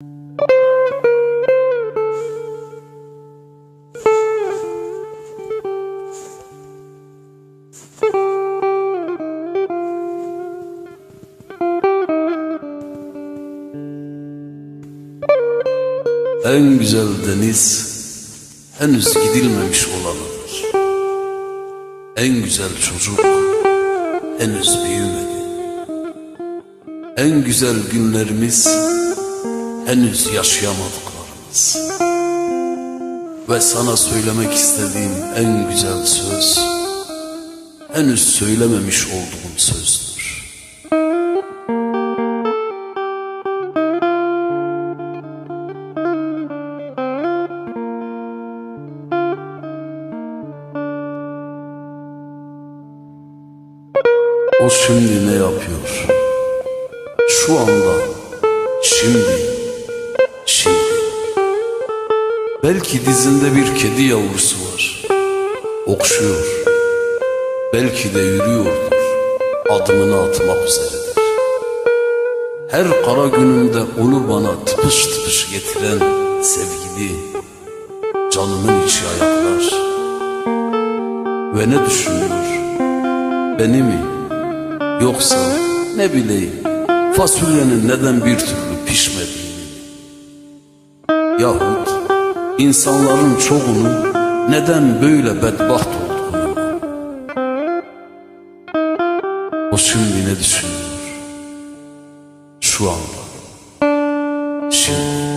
En güzel deniz henüz gidilmemiş olanıdır. En güzel çocuk henüz büyümedi. En güzel günlerimiz henüz yaşayamadıklarımız. Ve sana söylemek istediğim en güzel söz henüz söylememiş olduğum sözdür. O şimdi ne yapıyor? Şu anda, şimdi, Belki dizinde bir kedi yavrusu var. Okşuyor. Belki de yürüyordur. Adımını atmak üzeredir. Her kara günümde onu bana tıpış tıpış getiren sevgili canımın içi ayaklar. Ve ne düşünüyor? Beni mi? Yoksa ne bileyim fasulyenin neden bir türlü pişmediğini. Yahut insanların çoğunun neden böyle bedbaht olduğunu. O şimdi ne düşünüyor? Şu anda. Şimdi.